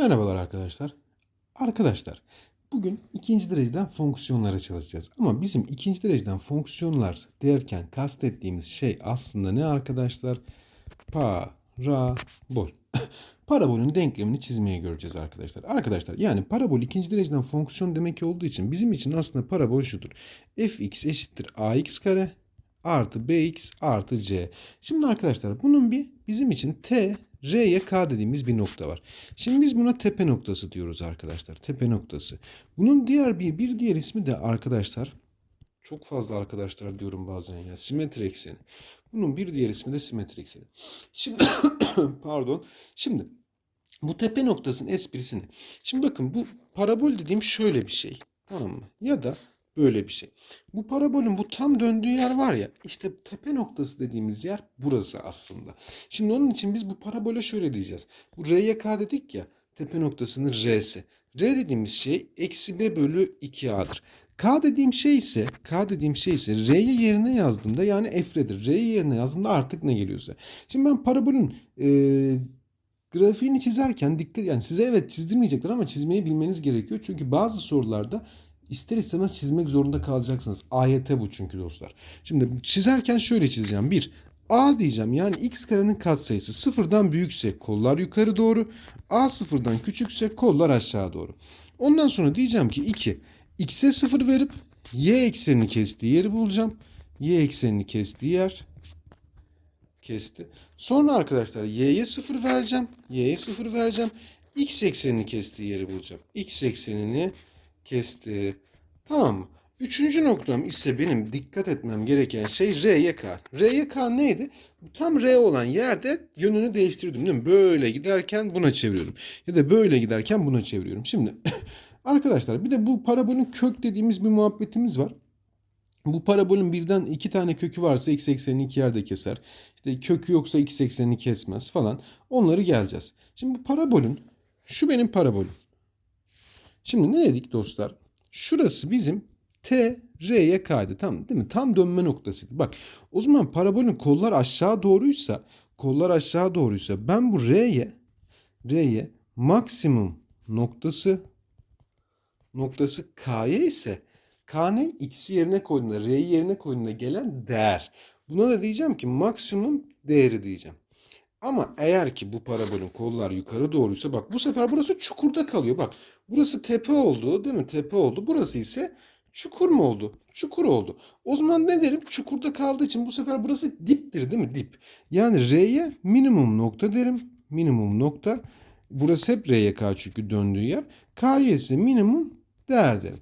Merhabalar arkadaşlar. Arkadaşlar, bugün ikinci dereceden fonksiyonlara çalışacağız. Ama bizim ikinci dereceden fonksiyonlar derken kastettiğimiz şey aslında ne arkadaşlar? Parabol. Parabolün denklemini çizmeye göreceğiz arkadaşlar. Arkadaşlar yani parabol ikinci dereceden fonksiyon demek olduğu için bizim için aslında parabol şudur. fx eşittir ax kare artı bx artı c. Şimdi arkadaşlar bunun bir bizim için t, r'ye k dediğimiz bir nokta var. Şimdi biz buna tepe noktası diyoruz arkadaşlar. Tepe noktası. Bunun diğer bir bir diğer ismi de arkadaşlar çok fazla arkadaşlar diyorum bazen ya. Simetri ekseni. Bunun bir diğer ismi de simetri ekseni. Şimdi pardon. Şimdi bu tepe noktasının esprisini. Şimdi bakın bu parabol dediğim şöyle bir şey. Tamam mı? Ya da böyle bir şey. Bu parabolün bu tam döndüğü yer var ya işte tepe noktası dediğimiz yer burası aslında. Şimdi onun için biz bu parabole şöyle diyeceğiz. Bu R'ye K dedik ya tepe noktasının R'si. R dediğimiz şey eksi B bölü 2A'dır. K dediğim şey ise K dediğim şey ise R'yi yerine yazdığımda yani F'redir. R'yi yerine yazdığımda artık ne geliyorsa. Şimdi ben parabolün eee grafiğini çizerken dikkat yani size evet çizdirmeyecekler ama çizmeyi bilmeniz gerekiyor. Çünkü bazı sorularda ister istemez çizmek zorunda kalacaksınız. AYT bu çünkü dostlar. Şimdi çizerken şöyle çizeceğim. 1. A diyeceğim yani x karenin katsayısı sıfırdan büyükse kollar yukarı doğru. A sıfırdan küçükse kollar aşağı doğru. Ondan sonra diyeceğim ki 2. X'e sıfır verip y eksenini kestiği yeri bulacağım. Y eksenini kestiği yer kesti. Sonra arkadaşlar y'ye 0 vereceğim. Y'ye 0 vereceğim. X eksenini kestiği yeri bulacağım. X eksenini kesti. Tamam mı? Üçüncü noktam ise benim dikkat etmem gereken şey R'ye K. R'ye K neydi? Tam R olan yerde yönünü değiştiriyordum değil mi? Böyle giderken buna çeviriyorum. Ya da böyle giderken buna çeviriyorum. Şimdi arkadaşlar bir de bu parabolün kök dediğimiz bir muhabbetimiz var. Bu parabolün birden iki tane kökü varsa x eksenini iki yerde keser. İşte kökü yoksa x eksenini kesmez falan. Onları geleceğiz. Şimdi bu parabolün şu benim parabolüm. Şimdi ne dedik dostlar? Şurası bizim t r'ye kaydı. Tam değil mi? Tam dönme noktasıydı. Bak o zaman parabolün kollar aşağı doğruysa kollar aşağı doğruysa ben bu r'ye r'ye maksimum noktası noktası k'ye ise K'nın x'i yerine koyduğunda, r'yi yerine koyduğunda gelen değer. Buna da diyeceğim ki maksimum değeri diyeceğim. Ama eğer ki bu parabolün kollar yukarı doğruysa bak bu sefer burası çukurda kalıyor. Bak burası tepe oldu değil mi? Tepe oldu. Burası ise çukur mu oldu? Çukur oldu. O zaman ne derim? Çukurda kaldığı için bu sefer burası diptir değil mi? Dip. Yani R'ye minimum nokta derim. Minimum nokta. Burası hep R'ye K çünkü döndüğü yer. K'ye ise minimum değer derim.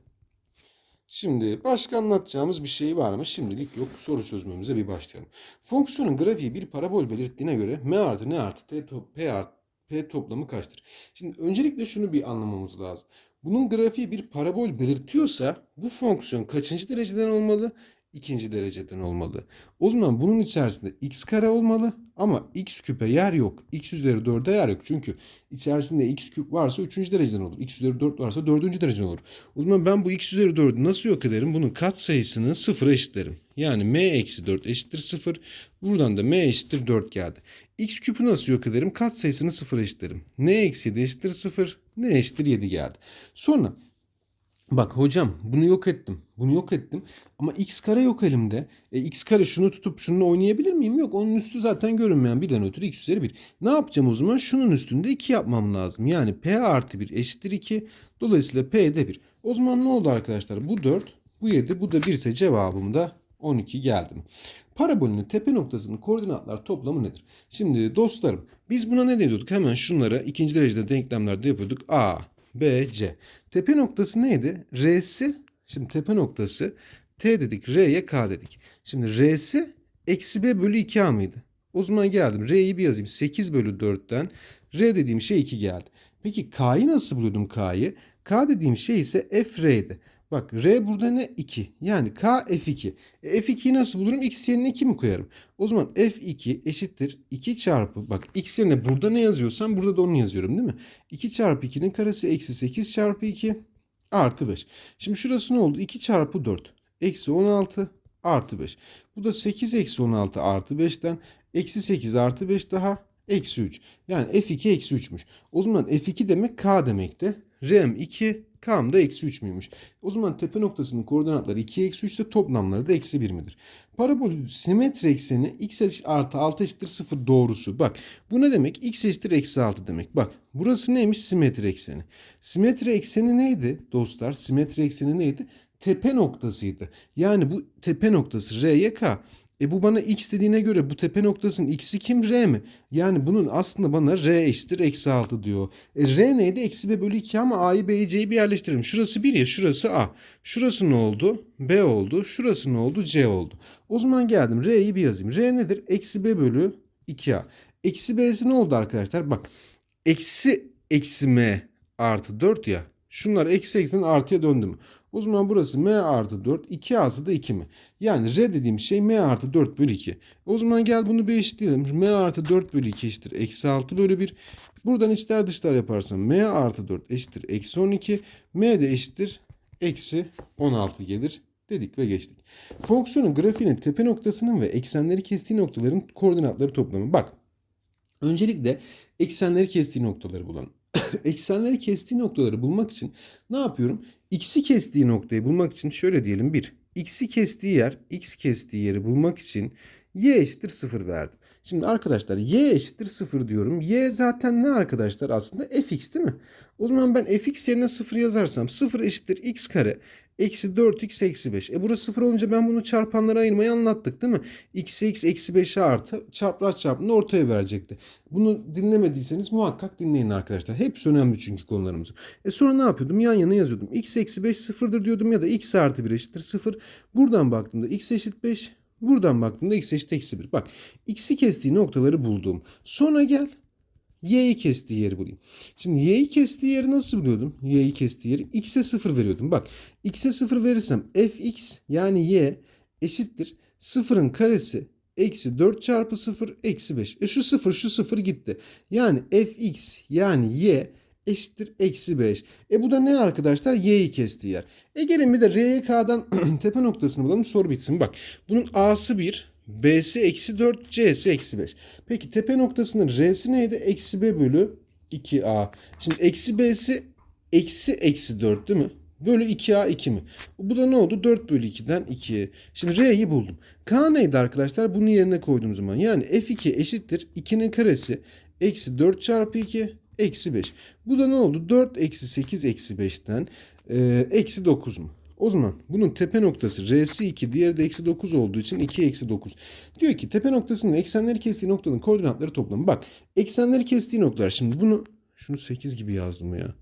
Şimdi başka anlatacağımız bir şey var mı? Şimdilik yok. Soru çözmemize bir başlayalım. Fonksiyonun grafiği bir parabol belirttiğine göre m artı n artı t top, p artı p toplamı kaçtır? Şimdi öncelikle şunu bir anlamamız lazım. Bunun grafiği bir parabol belirtiyorsa bu fonksiyon kaçıncı dereceden olmalı? İkinci dereceden olmalı. O zaman bunun içerisinde x kare olmalı ama x küpe yer yok. x üzeri 4'e yer yok. Çünkü içerisinde x küp varsa 3. dereceden olur. x üzeri 4 varsa 4. dereceden olur. O zaman ben bu x üzeri 4'ü nasıl yok ederim? Bunun kat sayısını 0'a eşitlerim. Yani m eksi 4 eşittir 0. Buradan da m eşittir 4 geldi. x küpü nasıl yok ederim? Kat sayısını 0'a eşitlerim. n eksi 7 eşittir 0. n eşittir 7 geldi. Sonra Bak hocam bunu yok ettim. Bunu yok ettim. Ama x kare yok elimde. E, x kare şunu tutup şununla oynayabilir miyim? Yok. Onun üstü zaten görünmeyen birden ötürü x üzeri 1. Ne yapacağım o zaman? Şunun üstünde 2 yapmam lazım. Yani p artı 1 eşittir 2. Dolayısıyla p de 1. O zaman ne oldu arkadaşlar? Bu 4, bu 7, bu da 1 ise cevabım da 12 geldim. Parabolünün tepe noktasının koordinatlar toplamı nedir? Şimdi dostlarım biz buna ne diyorduk? Hemen şunlara ikinci derecede denklemlerde yapıyorduk. A, B, C. Tepe noktası neydi? R'si, şimdi tepe noktası T dedik, R'ye K dedik. Şimdi R'si eksi B bölü 2A mıydı? O zaman geldim. R'yi bir yazayım. 8 bölü 4'ten R dediğim şey 2 geldi. Peki K'yı nasıl buluyordum K'yı? K dediğim şey ise F R'ydi. Bak R burada ne? 2. Yani K F2. E, F2'yi nasıl bulurum? X yerine 2 mi koyarım? O zaman F2 eşittir 2 çarpı bak X yerine burada ne yazıyorsam burada da onu yazıyorum değil mi? 2 çarpı 2'nin karesi eksi 8 çarpı 2 artı 5. Şimdi şurası ne oldu? 2 çarpı 4 eksi 16 artı 5. Bu da 8 eksi 16 artı 5'ten eksi 8 artı 5 daha eksi 3. Yani f2 eksi 3'müş. O zaman f2 demek k demekti. R'm 2 K'm da eksi 3 müymüş? O zaman tepe noktasının koordinatları 2 eksi 3 ise toplamları da eksi 1 midir? Parabol simetri ekseni x eşit artı 6 eşittir 0 doğrusu. Bak bu ne demek? x eşittir eksi 6 demek. Bak burası neymiş? Simetri ekseni. Simetri ekseni neydi dostlar? Simetri ekseni neydi? Tepe noktasıydı. Yani bu tepe noktası R'ye. E bu bana x dediğine göre bu tepe noktasının x'i kim? R mi? Yani bunun aslında bana r eşittir eksi 6 diyor. E r neydi? Eksi b bölü 2 ama a'yı b'yi c'yi bir yerleştirelim. Şurası 1 ya şurası a. Şurası ne oldu? b oldu. Şurası ne oldu? c oldu. O zaman geldim r'yi bir yazayım. r nedir? Eksi b bölü 2a. Eksi b'si ne oldu arkadaşlar? Bak eksi eksi m artı 4 ya. Şunlar eksi eksiden artıya döndü mü? O zaman burası m artı 4. 2a'sı da 2 mi? Yani r dediğim şey m artı 4 bölü 2. O zaman gel bunu bir eşitleyelim. m artı 4 bölü 2 eşittir. Eksi 6 bölü 1. Buradan içler dışlar yaparsam m artı 4 eşittir. Eksi 12. m de eşittir. Eksi 16 gelir dedik ve geçtik. Fonksiyonun grafiğinin tepe noktasının ve eksenleri kestiği noktaların koordinatları toplamı. Bak. Öncelikle eksenleri kestiği noktaları bulalım. eksenleri kestiği noktaları bulmak için ne yapıyorum? X'i kestiği noktayı bulmak için şöyle diyelim 1. X'i kestiği yer, X kestiği yeri bulmak için Y eşittir 0 verdim. Şimdi arkadaşlar Y eşittir 0 diyorum. Y zaten ne arkadaşlar aslında fx değil mi? O zaman ben fx yerine 0 yazarsam 0 eşittir x kare eksi 4x eksi 5. E burası 0 olunca ben bunu çarpanlara ayırmayı anlattık değil mi? x x eksi 5'e artı çapraz çarpımını ortaya verecekti. Bunu dinlemediyseniz muhakkak dinleyin arkadaşlar. Hepsi önemli çünkü konularımız. E sonra ne yapıyordum? Yan yana yazıyordum. x eksi 5 sıfırdır diyordum ya da x artı 1 eşittir 0. Buradan baktığımda x eşit 5. Buradan baktığımda x eşit eksi 1. Bak x'i kestiği noktaları buldum. Sonra gel y'yi kestiği yeri bulayım. Şimdi y'yi kestiği yeri nasıl buluyordum? Y'yi kestiği yeri x'e 0 veriyordum. Bak x'e 0 verirsem fx yani y eşittir 0'ın karesi eksi 4 çarpı 0 eksi 5. E şu 0 şu 0 gitti. Yani fx yani y eşittir eksi 5. E bu da ne arkadaşlar? Y'yi kestiği yer. E gelin bir de RYK'dan tepe noktasını bulalım soru bitsin. Bak bunun A'sı 1, B'si eksi 4, C'si eksi 5. Peki tepe noktasının R'si neydi? Eksi B bölü 2A. Şimdi eksi B'si eksi eksi 4 değil mi? Bölü 2A 2 mi? Bu da ne oldu? 4 bölü 2'den 2'ye. Şimdi R'yi buldum. K neydi arkadaşlar? Bunu yerine koyduğum zaman. Yani F2 eşittir 2'nin karesi eksi 4 çarpı 2 eksi 5. Bu da ne oldu? 4 eksi 8 eksi 5'ten e, eksi 9 mu? O zaman bunun tepe noktası R'si 2 diğeri de eksi 9 olduğu için 2 eksi 9. Diyor ki tepe noktasının eksenleri kestiği noktanın koordinatları toplamı. Bak eksenleri kestiği noktalar. Şimdi bunu şunu 8 gibi yazdım ya.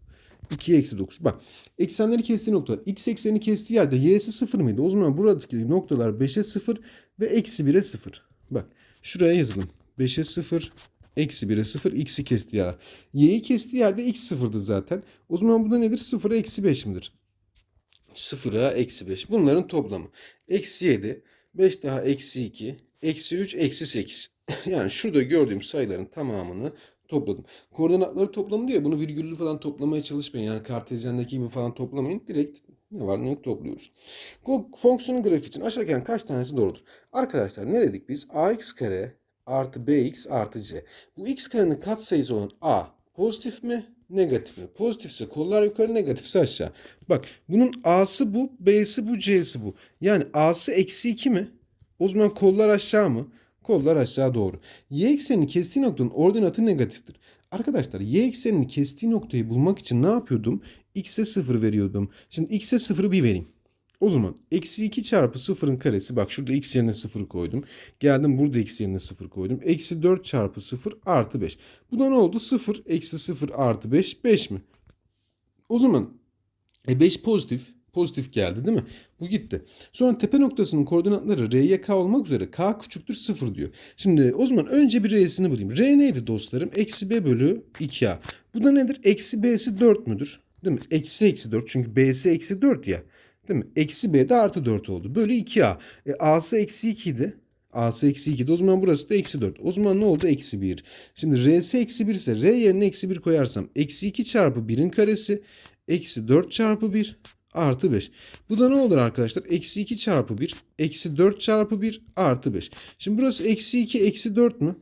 2 eksi 9. Bak eksenleri kestiği noktalar. X ekseni kestiği yerde y'si 0 mıydı? O zaman buradaki noktalar 5'e 0 ve eksi 1'e 0. Bak şuraya yazalım. 5'e 0 Eksi 1'e 0 x'i kestiği yer. Y'yi kestiği yerde x 0'dı zaten. O zaman bu da nedir? 0'a eksi 5 midir? 0'a eksi 5. Bunların toplamı. Eksi 7, 5 daha eksi 2, eksi 3, eksi 8. yani şurada gördüğüm sayıların tamamını topladım. Koordinatları toplamı diyor. Bunu virgüllü falan toplamaya çalışmayın. Yani kartezyendeki gibi falan toplamayın. Direkt ne var ne topluyoruz. Fonksiyonun grafiği için aşağıdaki kaç tanesi doğrudur? Arkadaşlar ne dedik biz? ax kare artı bx artı c. Bu x karenin katsayısı olan a pozitif mi negatif mi? Pozitifse kollar yukarı negatifse aşağı. Bak bunun a'sı bu b'si bu c'si bu. Yani a'sı eksi 2 mi? O zaman kollar aşağı mı? Kollar aşağı doğru. Y eksenini kestiği noktanın ordinatı negatiftir. Arkadaşlar y eksenini kestiği noktayı bulmak için ne yapıyordum? X'e 0 veriyordum. Şimdi x'e 0'ı bir vereyim. O zaman eksi 2 çarpı 0'ın karesi bak şurada x yerine 0 koydum. Geldim burada x yerine 0 koydum. Eksi 4 çarpı 0 artı 5. Bu da ne oldu? 0 eksi 0 artı 5 5 mi? O zaman e 5 pozitif. Pozitif geldi değil mi? Bu gitti. Sonra tepe noktasının koordinatları R'ye K olmak üzere K küçüktür 0 diyor. Şimdi o zaman önce bir R'sini bulayım. R neydi dostlarım? Eksi B bölü 2A. Bu da nedir? Eksi B'si 4 müdür? Değil mi? Eksi eksi 4 çünkü B'si eksi 4 ya. Değil mi? Eksi b de artı 4 oldu. Bölü 2a. E, a'sı eksi 2 idi. A'sı eksi 2 O zaman burası da eksi 4. O zaman ne oldu? Eksi 1. Şimdi R'si eksi 1 ise R yerine eksi 1 koyarsam eksi 2 çarpı 1'in karesi eksi 4 çarpı 1 artı 5. Bu da ne olur arkadaşlar? Eksi 2 çarpı 1 eksi 4 çarpı 1 artı 5. Şimdi burası eksi 2 eksi 4 mü?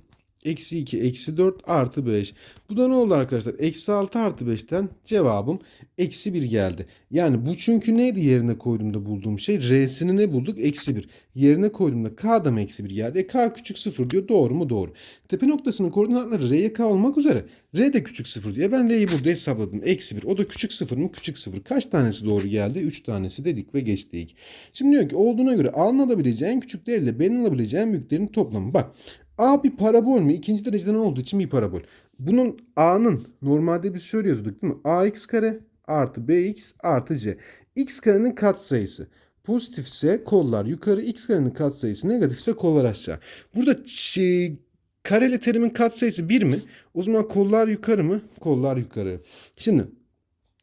Eksi 2, eksi 4 artı 5. Bu da ne oldu arkadaşlar? Eksi 6 artı 5'ten cevabım eksi 1 geldi. Yani bu çünkü neydi yerine koyduğumda bulduğum şey? R'sini ne bulduk? Eksi 1. Yerine koyduğumda K'da mı eksi 1 geldi? E, K küçük 0 diyor. Doğru mu? Doğru. Tepe noktasının koordinatları R'ye K olmak üzere. R de küçük 0 diye ben R'yi burada hesapladım. Eksi 1. O da küçük 0 mı? Küçük 0. Kaç tanesi doğru geldi? 3 tanesi dedik ve geçtik. Şimdi diyor ki olduğuna göre A'nın alabileceği en küçük değerle B'nin alabileceği en büyük değerin toplamı. Bak A bir parabol mü? İkinci dereceden olduğu için bir parabol. Bunun A'nın normalde biz şöyle yazıyorduk değil mi? AX kare artı BX artı C. X karenin katsayısı. Pozitifse kollar yukarı, x karenin katsayısı negatifse kollar aşağı. Burada şey, kareli terimin katsayısı 1 mi? O zaman kollar yukarı mı? Kollar yukarı. Şimdi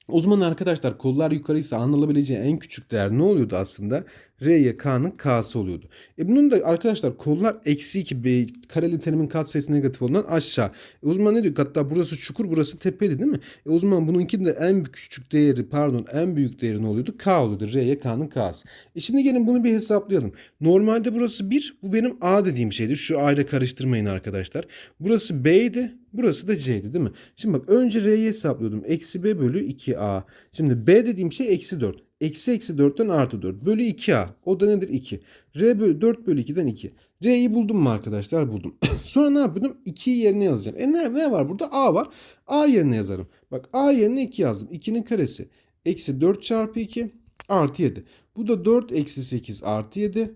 o zaman arkadaşlar kollar yukarıysa anılabileceği en küçük değer ne oluyordu aslında? R'ye K'nın K'sı oluyordu. E bunun da arkadaşlar kollar eksi 2 B kareli terimin katsayısı negatif olduğundan aşağı. E o ne diyor? Hatta burası çukur burası tepeydi değil mi? E o zaman de en küçük değeri pardon en büyük değeri ne oluyordu? K oluyordu. R'ye K'nın K'sı. E şimdi gelin bunu bir hesaplayalım. Normalde burası 1. Bu benim A dediğim şeydir. Şu A ile karıştırmayın arkadaşlar. Burası B'ydi. Burası da C'ydi değil mi? Şimdi bak önce R'yi hesaplıyordum. Eksi B bölü 2A. Şimdi B dediğim şey eksi 4. Eksi eksi 4'ten artı 4 bölü 2A. O da nedir? 2. R bölü 4 bölü 2'den 2. R'yi buldum mu arkadaşlar? Buldum. Sonra ne yapıyordum? 2'yi yerine yazacağım. E ne, ne var burada? A var. A yerine yazarım. Bak A yerine 2 yazdım. 2'nin karesi. Eksi 4 çarpı 2 artı 7. Bu da 4 eksi 8 artı 7.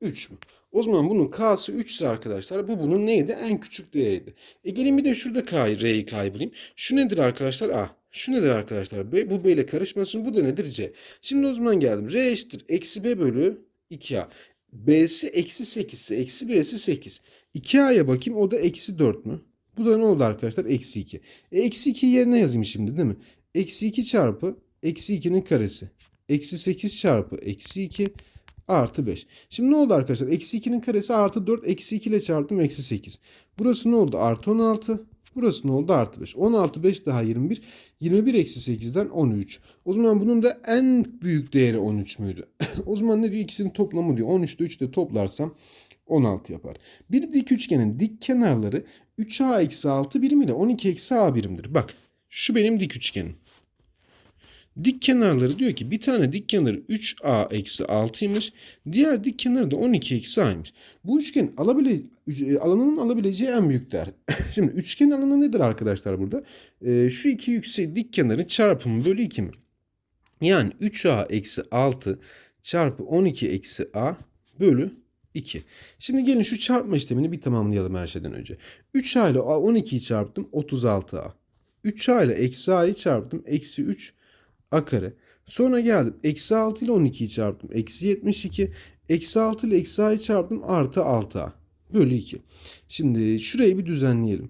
3 mü? O zaman bunun K'sı 3 ise arkadaşlar bu bunun neydi? En küçük değeriydi. E gelin bir de şurada K'yı, R'yi kaybolayım. Şu nedir arkadaşlar? A. Şu nedir arkadaşlar? B. Bu B ile karışmasın. Bu da nedir? C. Şimdi o zaman geldim. R eşittir. Eksi B bölü 2A. B'si eksi 8 ise eksi B'si 8. 2A'ya bakayım. O da eksi 4 mü? Bu da ne oldu arkadaşlar? Eksi 2. E, eksi 2 yerine yazayım şimdi değil mi? Eksi 2 çarpı eksi 2'nin karesi. Eksi 8 çarpı eksi 2 artı 5. Şimdi ne oldu arkadaşlar? Eksi 2'nin karesi artı 4. Eksi 2 ile çarptım eksi 8. Burası ne oldu? Artı 16. Burası ne oldu? Artı 5. 16 5 daha 21. 21 eksi 8'den 13. O zaman bunun da en büyük değeri 13 müydü? o zaman ne diyor? İkisinin toplamı diyor. 13 ile 3 de toplarsam 16 yapar. Bir dik üçgenin dik kenarları 3a eksi 6 birim ile 12 eksi a birimdir. Bak şu benim dik üçgenim. Dik kenarları diyor ki bir tane dik kenarı 3a eksi 6'ymış. Diğer dik kenarı da 12 eksi a'ymış. Bu üçgen alabile, alanının alabileceği en büyük değer. Şimdi üçgen alanı nedir arkadaşlar burada? Ee, şu iki yüksek dik kenarın çarpımı bölü 2 mi? Yani 3a eksi 6 çarpı 12 eksi a bölü 2. Şimdi gelin şu çarpma işlemini bir tamamlayalım her şeyden önce. 3a ile 12'yi çarptım 36a. 3a ile eksi a'yı çarptım eksi 3 a kare. Sonra geldim. Eksi 6 ile 12'yi çarptım. Eksi 72. Eksi 6 ile eksi a'yı çarptım. Artı 6a. Bölü 2. Şimdi şurayı bir düzenleyelim.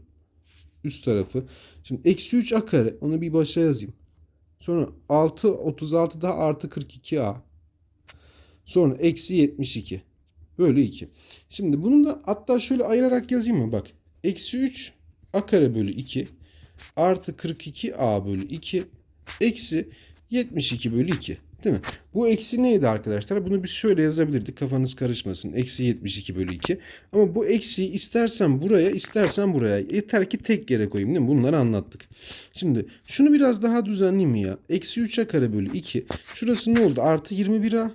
Üst tarafı. Şimdi eksi 3 a kare. Onu bir başa yazayım. Sonra 6 36 daha artı 42a. Sonra eksi 72. Bölü 2. Şimdi bunu da hatta şöyle ayırarak yazayım mı? Bak. Eksi 3 a kare bölü 2. Artı 42a bölü 2. Eksi 72 bölü 2. Değil mi? Bu eksi neydi arkadaşlar? Bunu biz şöyle yazabilirdik. Kafanız karışmasın. Eksi 72 bölü 2. Ama bu eksiyi istersen buraya istersen buraya. Yeter ki tek yere koyayım değil mi? Bunları anlattık. Şimdi şunu biraz daha düzenleyeyim ya? Eksi 3'e kare bölü 2. Şurası ne oldu? Artı 21a.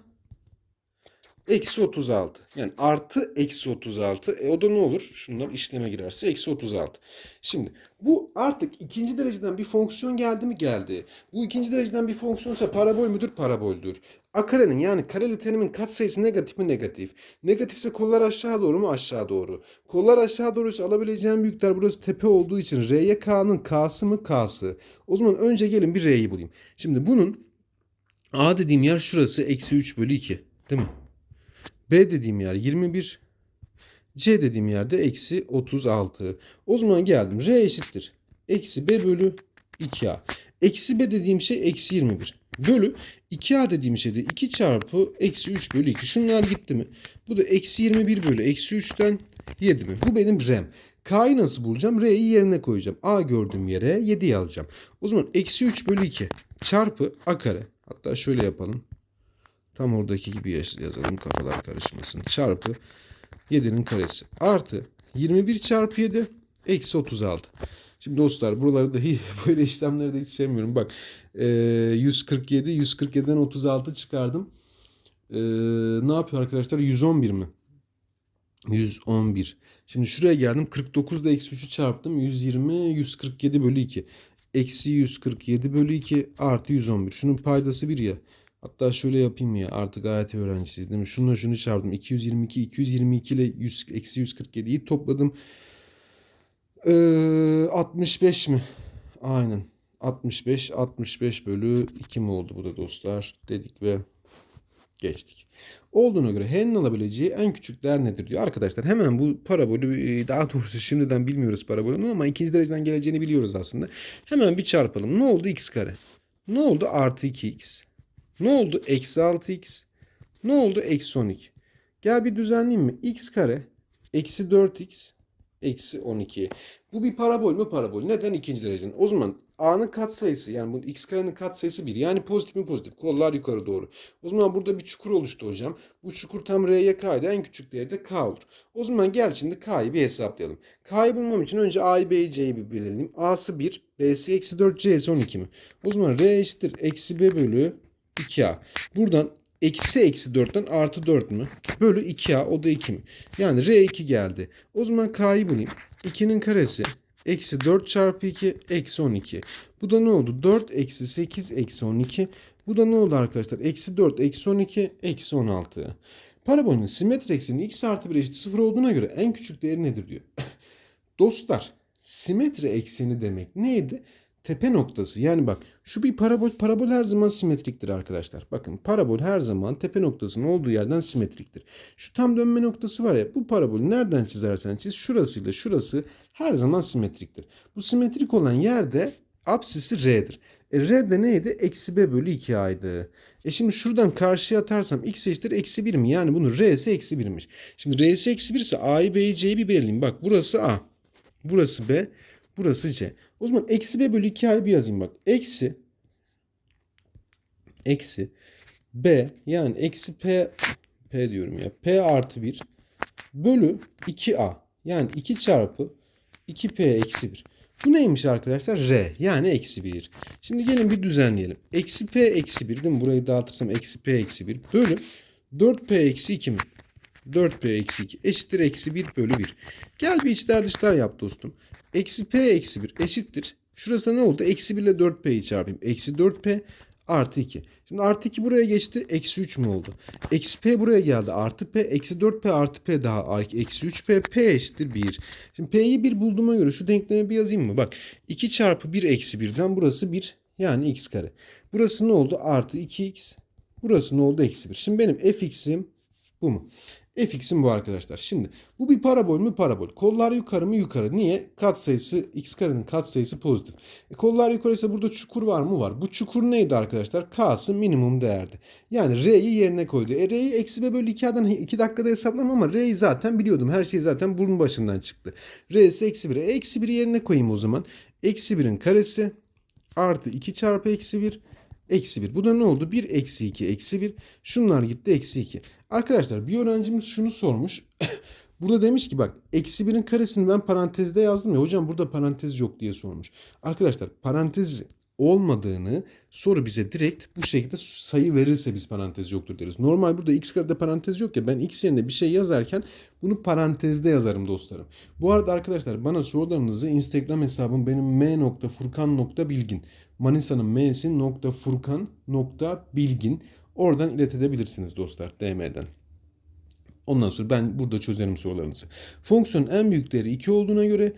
Eksi 36. Yani artı eksi 36. E o da ne olur? Şunlar işleme girerse eksi 36. Şimdi bu artık ikinci dereceden bir fonksiyon geldi mi? Geldi. Bu ikinci dereceden bir fonksiyonsa parabol müdür? Paraboldür. A yani kareli terimin katsayısı negatif mi? Negatif. Negatifse kollar aşağı doğru mu? Aşağı doğru. Kollar aşağı doğruysa alabileceğim büyükler burası tepe olduğu için R'ye K'nın K'sı mı? K'sı. O zaman önce gelin bir R'yi bulayım. Şimdi bunun A dediğim yer şurası eksi 3 bölü 2. Değil mi? B dediğim yer 21. C dediğim yerde eksi 36. O zaman geldim. R eşittir. Eksi B bölü 2A. Eksi B dediğim şey eksi 21. Bölü 2A dediğim şey de 2 çarpı eksi 3 bölü 2. Şunlar gitti mi? Bu da eksi 21 bölü eksi 3'ten 7 mi? Bu benim R'm. K'yı nasıl bulacağım? R'yi yerine koyacağım. A gördüğüm yere 7 yazacağım. O zaman eksi 3 bölü 2 çarpı A kare. Hatta şöyle yapalım. Tam oradaki gibi yazalım kafalar karışmasın. Çarpı 7'nin karesi. Artı 21 çarpı 7 Eksi 36. Şimdi dostlar buraları da hi- böyle işlemleri de hiç sevmiyorum. Bak e, 147 147'den 36 çıkardım. E, ne yapıyor arkadaşlar? 111 mi? 111. Şimdi şuraya geldim. 49 da eksi 3'ü çarptım. 120 147 bölü 2. Eksi 147 bölü 2 artı 111. Şunun paydası 1 ya. Hatta şöyle yapayım ya. Artık AYT öğrencisiyiz değil mi? Şununla şunu çarptım. 222 222 ile 100, eksi 147'yi topladım. Ee, 65 mi? Aynen. 65 65 bölü 2 mi oldu bu da dostlar? Dedik ve geçtik. Olduğuna göre H'nin alabileceği en küçük değer nedir diyor. Arkadaşlar hemen bu parabolü e, daha doğrusu şimdiden bilmiyoruz parabolünü ama ikinci dereceden geleceğini biliyoruz aslında. Hemen bir çarpalım. Ne oldu x kare? Ne oldu artı 2x? Ne oldu eksi 6x? Ne oldu eksi 12? Gel bir düzenleyeyim mi? x kare eksi 4x eksi 12. Bu bir parabol mü parabol? Neden ikinci dereceden? O zaman a'nın katsayısı yani bu x karenin katsayısı 1. Yani pozitif mi pozitif? Kollar yukarı doğru. O zaman burada bir çukur oluştu hocam. Bu çukur tam r'ye k'ydı. En küçük değeri de k olur. O zaman gel şimdi k'yı bir hesaplayalım. K'yı bulmam için önce a'yı b'yi c'yi bir belirleyeyim. a'sı 1, b'si eksi 4, c'si 12 mi? O zaman r eşittir eksi b bölü 2a. Buradan eksi eksi 4'ten artı 4 mü? Bölü 2a o da 2 mi? Yani r2 geldi. O zaman k'yı bulayım. 2'nin karesi eksi 4 çarpı 2 eksi 12. Bu da ne oldu? 4 eksi 8 eksi 12. Bu da ne oldu arkadaşlar? Eksi 4 eksi 12 eksi 16. Parabolün simetri ekseni x artı 1 eşit 0 olduğuna göre en küçük değeri nedir diyor. Dostlar simetri ekseni demek neydi? Tepe noktası. Yani bak şu bir parabol. Parabol her zaman simetriktir arkadaşlar. Bakın parabol her zaman tepe noktasının olduğu yerden simetriktir. Şu tam dönme noktası var ya bu parabolü nereden çizersen çiz şurasıyla şurası her zaman simetriktir. Bu simetrik olan yerde apsisi R'dir. E, R de neydi? Eksi B bölü 2A'ydı. E şimdi şuradan karşıya atarsam x eşittir eksi 1 mi? Yani bunun R'si eksi 1'miş. Şimdi R'si eksi 1 ise A'yı B'yi C'yi bir belirleyeyim. Bak burası A. Burası B. Burası C. O zaman eksi B bölü 2A'yı bir yazayım bak. Eksi eksi B yani eksi P P diyorum ya. P artı 1 bölü 2A. Yani 2 çarpı 2P eksi 1. Bu neymiş arkadaşlar? R. Yani eksi 1. Şimdi gelin bir düzenleyelim. Eksi P eksi 1 değil mi? Burayı dağıtırsam eksi P eksi 1 bölü 4P eksi 2 mi? 4P eksi 2 eşittir eksi 1 bölü 1. Gel bir içler dışlar yap dostum. Eksi P eksi 1 eşittir. Şurası ne oldu? Eksi 1 ile 4P'yi çarpayım. Eksi 4P artı 2. Şimdi artı 2 buraya geçti. Eksi 3 mü oldu? Eksi P buraya geldi. Artı P. Eksi 4P artı P daha eksi 3P. P eşittir 1. Şimdi P'yi 1 bulduğuma göre şu denklemi bir yazayım mı? Bak 2 çarpı 1 eksi 1'den burası 1. Yani x kare. Burası ne oldu? Artı 2x. Burası ne oldu? Eksi 1. Şimdi benim fx'im bu mu? Fx'im bu arkadaşlar. Şimdi bu bir parabol mü parabol? Kollar yukarı mı yukarı? Niye? Katsayısı x karenin katsayısı pozitif. E, kollar yukarı ise burada çukur var mı? Var. Bu çukur neydi arkadaşlar? K'sı minimum değerdi. Yani R'yi yerine koydu. E R'yi eksi b bölü 2'den 2 dakikada hesaplamam ama R'yi zaten biliyordum. Her şey zaten bunun başından çıktı. R'si eksi 1. E, eksi 1'i yerine koyayım o zaman. Eksi 1'in karesi artı 2 çarpı eksi 1 Eksi 1. Bu da ne oldu? 1 eksi 2 eksi 1. Şunlar gitti eksi 2. Arkadaşlar bir öğrencimiz şunu sormuş. burada demiş ki bak eksi 1'in karesini ben parantezde yazdım ya. Hocam burada parantez yok diye sormuş. Arkadaşlar parantez olmadığını soru bize direkt bu şekilde sayı verirse biz parantez yoktur deriz. Normal burada x karede parantez yok ya ben x yerine bir şey yazarken bunu parantezde yazarım dostlarım. Bu arada arkadaşlar bana sorularınızı Instagram hesabım benim m.furkan.bilgin Manisa'nın m'si nokta furkan nokta bilgin oradan iletebilirsiniz dostlar DM'den. Ondan sonra ben burada çözerim sorularınızı. Fonksiyonun en büyük değeri 2 olduğuna göre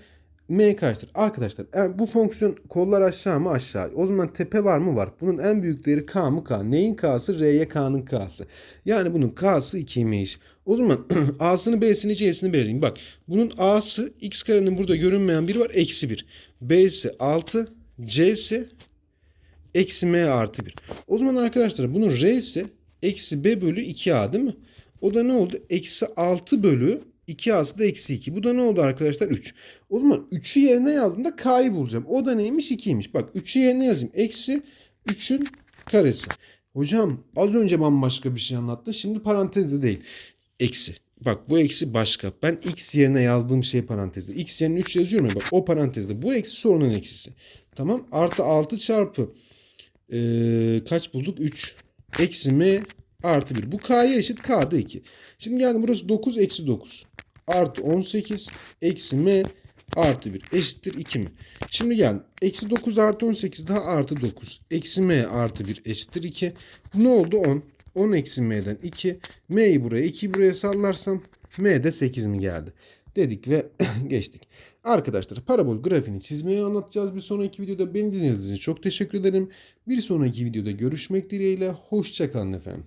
m kaçtır? Arkadaşlar e, bu fonksiyon kollar aşağı mı aşağı? O zaman tepe var mı var? Bunun en büyük değeri k mı k? Neyin k'sı? R'ye k'nın k'sı. Yani bunun k'sı 2'ymiş. O zaman a'sını b'sini c'sini belirleyeyim. Bak bunun a'sı x karenin burada görünmeyen biri var. Eksi 1. b'si 6. c'si eksi m artı 1. O zaman arkadaşlar bunun r'si eksi b bölü 2a değil mi? O da ne oldu? Eksi 6 bölü 2a'sı da eksi 2. Bu da ne oldu arkadaşlar? 3. O zaman 3'ü yerine yazdığımda k'yı bulacağım. O da neymiş? 2'ymiş. Bak 3'ü yerine yazayım. Eksi 3'ün karesi. Hocam az önce bambaşka bir şey anlattın. Şimdi parantezde değil. Eksi. Bak bu eksi başka. Ben x yerine yazdığım şey parantezde. x yerine 3 yazıyorum ya bak o parantezde. Bu eksi sorunun eksisi. Tamam artı 6 çarpı ee, kaç bulduk? 3. Eksi m artı 1. Bu k'ya eşit k'da 2. Şimdi geldim burası 9 eksi 9. Artı 18 eksi m artı 1 eşittir 2 mi? Şimdi gel. Eksi 9 artı 18 daha artı 9. Eksi m artı 1 eşittir 2. Ne oldu? 10. 10 eksi m'den 2. M'yi buraya 2'yi buraya sallarsam m de 8 mi geldi? Dedik ve geçtik. Arkadaşlar parabol grafiğini çizmeyi anlatacağız bir sonraki videoda. Beni dinlediğiniz için çok teşekkür ederim. Bir sonraki videoda görüşmek dileğiyle. Hoşçakalın efendim.